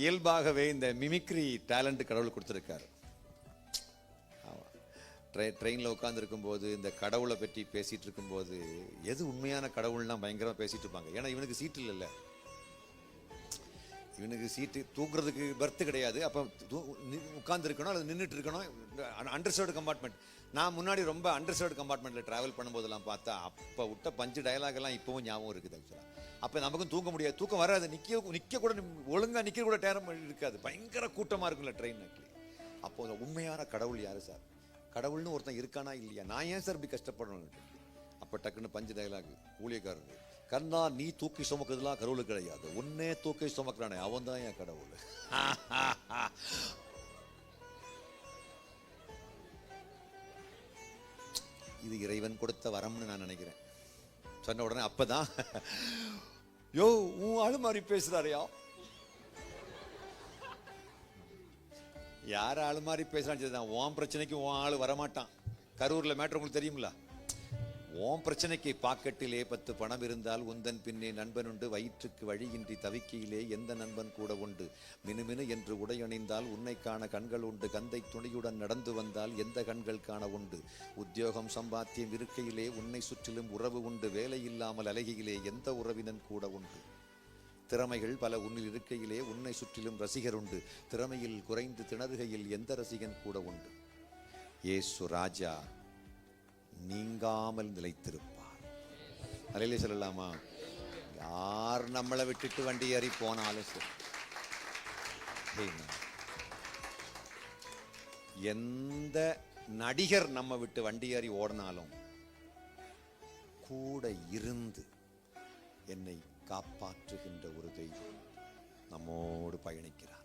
இயல்பாகவே இந்த mimicry talent கடவுள் கொடுத்துருக்காரு. ஆமாம் ட்ரெ ட்ரெயினில் உட்காந்துருக்கும் போது இந்த கடவுளை பற்றி பேசிகிட்டு இருக்கும்போது எது உண்மையான கடவுள்னா பயங்கரமாக பேசிகிட்டு இருப்பாங்க. ஏன்னா இவனுக்கு சீட்டு இல்லைல்ல. இவனுக்கு சீட்டு தூக்குறதுக்கு பெர்த்து கிடையாது. அப்போ உட்காந்துருக்கணும் அல்லது நின்றுட்டு இருக்கணும் அண்டர்சர்டு கம்பார்ட்மெண்ட் நான் முன்னாடி ரொம்ப அண்டர்சர்டு கம்பார்ட்மெண்ட்டில் ட்ராவல் பண்ணும்போதெல்லாம் பார்த்தா அப்போ விட்ட பஞ்சு டயலாகெல்லாம் இப்போவும் ஞாபகம் இருக்குது ஆக்சுவலாக அப்போ நமக்கும் தூங்க முடியாது. தூக்கம் வராது. நிற்க நிற்க கூட ஒழுங்காக நிற்க கூட டேரம் இருக்காது. பயங்கர கூட்டமாக இருக்கும்ல ட்ரெயின் ஆக்சுவலி அப்போ உண்மையான கடவுள் யாரு சார்? கடவுள்னு ஒருத்தன் இருக்கானா இல்லையா? நான் ஏன் சார் இப்படி கஷ்டப்படணும் அப்போ டக்குன்னு பஞ்சு டயலாக் ஊழியக்காரர். கண்ணா நீ தூக்கி சுமக்கிறதுலாம் கடவுள் கிடையாது. உன்னே தூக்கி சுமக்கிறானே அவன் தான் என் கடவுள். இது இறைவன் கொடுத்த வரம்னு நான் நினைக்கிறேன். சொன்ன உடனே அப்பதான் யோ உன் ஆளு மாதிரி பேசுறாரியா? யார் ஆளு மாதிரி பேசுறான்னு சரிதான் உன் பிரச்சனைக்கு உன் ஆள் வரமாட்டான். கரூரில் மேட்ரு உங்களுக்கு தெரியுங்களா ஓம் பிரச்சனைக்கு பாக்கெட்டிலே பத்து பணம் இருந்தால் உந்தன் பின்னே நண்பன் உண்டு வயிற்றுக்கு வழியின்றி தவிக்கையிலே எந்த நண்பன் கூட உண்டு? மினுமினு என்று உடையணிந்தால் உன்னை காண கண்கள் உண்டு கந்தை துணியுடன் நடந்து வந்தால் எந்த கண்கள் காண உண்டு? உத்தியோகம் சம்பாத்தியம் இருக்கையிலே உன்னை சுற்றிலும் உறவு உண்டு வேலை இல்லாமல் அழகியிலே எந்த உறவினன் கூட உண்டு? திறமைகள் பல உன்னில் இருக்கையிலே உன்னை சுற்றிலும் ரசிகர் உண்டு திறமையில் குறைந்து திணறுகையில் எந்த ரசிகன் கூட உண்டு? ஏசு ராஜா நீங்காமல் நிலைத்திருப்பார். அலையில சொல்லலாமா? யார் நம்மளை விட்டுட்டு வண்டி ஏறி போனாலும் சரி. எந்த நடிகர் நம்ம விட்டு வண்டி ஏறி ஓடினாலும் கூட இருந்து என்னை காப்பாற்றுகின்ற ஒரு தெய்வம் நம்மோடு பயணிக்கிறார்.